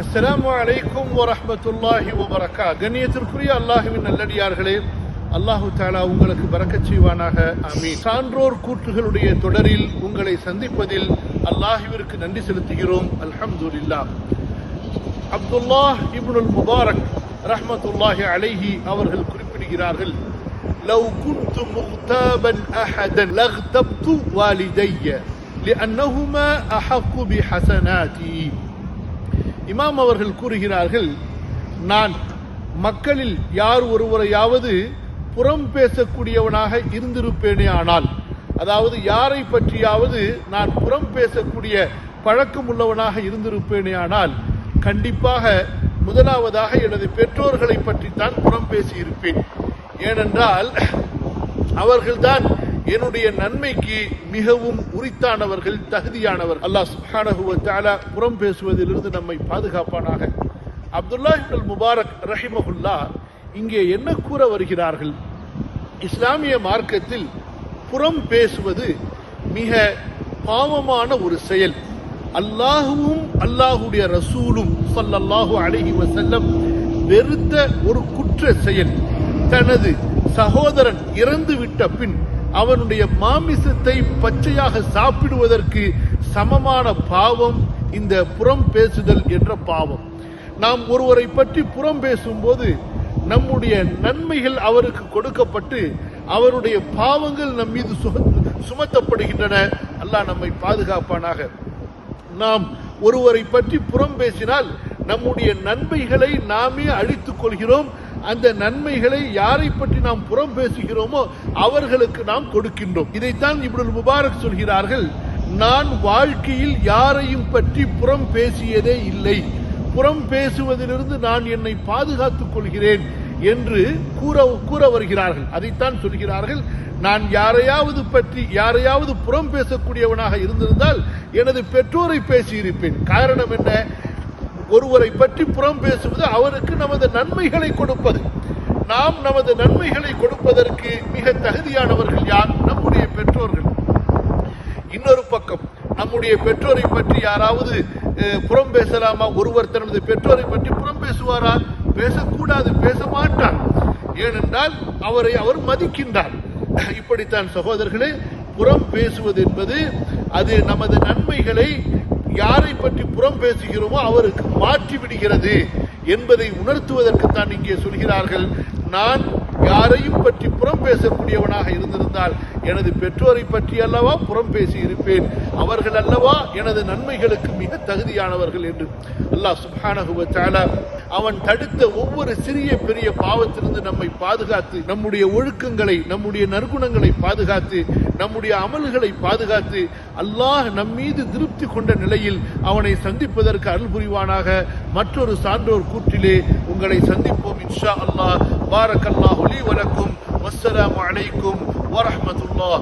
அஸ்ஸலாமு அலைக்கும் வரஹ்மத்துல்லாஹி வபரகாத் கண்ணியத்திற்குரிய அல்லாஹுவின் நல்லடியார்களே அல்லாஹு தாலா உங்களுக்கு பறக்கச் செய்வானாக ஆமீன் சான்றோர் கூற்றுகளுடைய தொடரில் உங்களை சந்திப்பதில் அல்லாஹுவிற்கு நன்றி செலுத்துகிறோம் அல்ஹம்துலில்லாஹ் அப்துல்லாஹ் இப்னுல் முபாரக் ரஹ்மத்துல்லாஹி அலைஹி அவர்கள் குறிப்பிடுகிறார்கள் لو كنت مغتابا احدا لاغتبت والدي لانهما احق بحسناتي இமாம் அவர்கள் கூறுகிறார்கள் நான் மக்களில் யார் ஒருவரையாவது புறம் பேசக்கூடியவனாக இருந்திருப்பேனே ஆனால் அதாவது யாரை பற்றியாவது நான் புறம் பேசக்கூடிய பழக்கம் உள்ளவனாக இருந்திருப்பேனே ஆனால் கண்டிப்பாக முதலாவதாக எனது பெற்றோர்களை பற்றித்தான் புறம் பேசியிருப்பேன். ஏனென்றால் அவர்கள்தான் என்னுடைய நன்மைக்கு மிகவும் உரித்தானவர்கள் தகுதியானவர் அல்லாஹ் சுப்ஹானஹு புறம் பேசுவதிலிருந்து நம்மை பாதுகாப்பானாக. அப்துல்லா இப்னுல் முபாரக் ரஹிமகுல்லா இங்கே என்ன கூற வருகிறார்கள்? இஸ்லாமிய மார்க்கத்தில் புறம் பேசுவது மிக பாவமான ஒரு செயல். அல்லாஹுவும் அல்லாஹுடைய ரசூலும் சல்லல்லாஹு அழகி வசல்லம் வெறுத்த ஒரு குற்ற செயல். தனது சகோதரன் இறந்து விட்ட பின் அவனுடைய மாமிசத்தை பச்சையாக சாப்பிடுவதற்கு சமமான பாவம் இந்த புறம் பேசுதல் என்ற பாவம். நாம் ஒருவரை பற்றி புறம் பேசும்போது நம்முடைய நன்மைகள் அவருக்கு கொடுக்கப்பட்டு அவருடைய பாவங்கள் நம் மீது சுமத்தப்படுகின்றன. அல்லாஹ் நம்மை பாதுகாப்பானாக. நாம் ஒருவரை பற்றி புறம் பேசினால் நம்முடைய நன்மைகளை நாமே அழித்துக் கொள்கிறோம். அந்த நன்மைகளை யாரை பற்றி நாம் புறம் பேசுகிறோமோ அவர்களுக்கு நாம் கொடுக்கின்றோம். இதைத்தான் இப்படி முபாரக் சொல்கிறார்கள் நான் வாழ்க்கையில் யாரையும் பற்றி புறம் பேசியதே இல்லை. புறம் பேசுவதிலிருந்து நான் என்னை பாதுகாத்துக் கொள்கிறேன் என்று கூற கூற வருகிறார்கள். அதைத்தான் சொல்கிறார்கள் நான் யாரையாவது பற்றி யாரையாவது புறம் பேசக்கூடியவனாக இருந்திருந்தால் எனது பெற்றோரை பேசியிருப்பேன். காரணம் என்ன? ஒருவரை பற்றி புறம் பேசுவது அவருக்கு நமது நன்மைகளை கொடுப்பது. நாம் நமது நன்மைகளை கொடுப்பதற்கு மிக தகுதியானவர்கள் யார்? நம்முடைய பெற்றோர்கள். இன்னொரு பக்கம் நம்முடைய பெற்றோரை பற்றி யாராவது புறம் பேசலாமா? ஒருவர் தனது பெற்றோரை பற்றி புறம் பேசுவாரா? பேசக்கூடாது பேச மாட்டார் ஏனென்றால் அவரை அவர் மதிக்கின்றார். இப்படித்தான் சகோதரர்களே புறம் பேசுவது என்பது அது நமது நன்மைகளை யாரை பற்றி புறம் பேசுகிறோமோ அவருக்கு மாற்றி விடுகிறது என்பதை உணர்த்துவதற்கு தான் இங்கே சொல்கிறார்கள். நான் யாரையும் பற்றி புறம் பேசக்கூடியவனாக இருந்திருந்தால் எனது பெற்றோரை பற்றி அல்லவா புறம் பேசி இருப்பேன் அவர்கள் அல்லவா எனது நன்மைகளுக்கு மிக தகுதியானவர்கள் என்று. அல்லாஹ் சுபானகுவத்தால அவன் தடுத்த ஒவ்வொரு சிறிய பெரிய பாவத்திலிருந்து நம்மை பாதுகாத்து நம்முடைய ஒழுக்கங்களை நம்முடைய நற்குணங்களை பாதுகாத்து நம்முடைய அமல்களை பாதுகாத்து அல்லாஹ் நம் மீது திருப்தி கொண்ட நிலையில் அவனை சந்திப்பதற்கு அருள் புரிவானாக. மற்றொரு சான்றோர் கூற்றிலே உங்களை சந்திப்போம் இன்ஷா அல்லாஹ். بارك الله لي ولكم والسلام عليكم ورحمة الله.